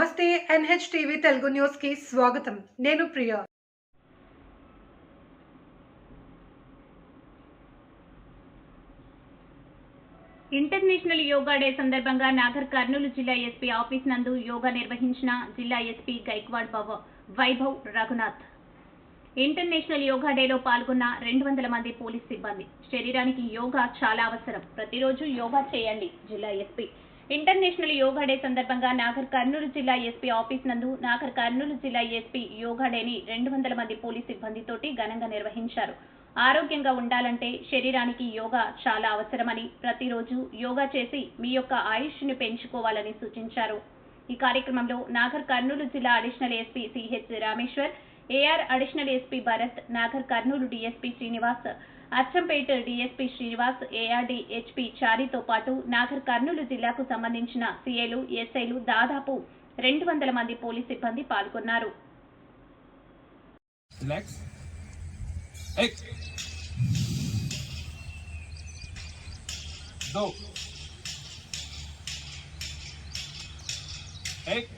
నమస్తే NH TV Telugu న్యూస్కి స్వాగతం. నేను ప్రియ. ఇంటర్నేషనల్ యోగా డే సందర్భంగా నాగర్ కర్నూలు జిల్లా ఎస్పీ ఆఫీస్ నందు యోగా నిర్వహించిన జిల్లా ఎస్పీ గైక్వాడ్ భవ వైభవ్ రఘునాథ్. ఇంటర్నేషనల్ యోగా డేలో పాల్గొన్న రెండు వందల మంది పోలీస్ సిబ్బంది. శరీరానికి యోగా చాలా అవసరం. ప్రతిరోజు యోగా చేయండి జిల్లా ఎస్పీ. ఇంటర్నేషనల్ యోగా డే సందర్భంగా నాగర్ కర్నూలు జిల్లా ఎస్పీ ఆఫీస్ నందు నాగర్ కర్నూలు జిల్లా ఎస్పీ యోగా డేని రెండు వందల మంది పోలీస్ సిబ్బందితోటి ఘనంగా నిర్వహించారు. ఆరోగ్యంగా ఉండాలంటే శరీరానికి యోగా చాలా అవసరమని ప్రతిరోజు యోగా చేసి మీ యొక్క ఆయుష్ని పెంచుకోవాలని సూచించారు. ఈ కార్యక్రమంలో నాగర్ కర్నూలు జిల్లా additional SP CH Rameshwar AR additional SP Bharat Nagar Kurnool DSP Srinivas Achampet DSP Srinivas ARD HP చారితో పాటు నాగర్ కర్నూలు జిల్లాకు సంబంధించిన సీఏలు ఎస్ఐలు దాదాపు రెండు వందల మంది పోలీస్ సిబ్బంది పాల్గొన్నారు. एक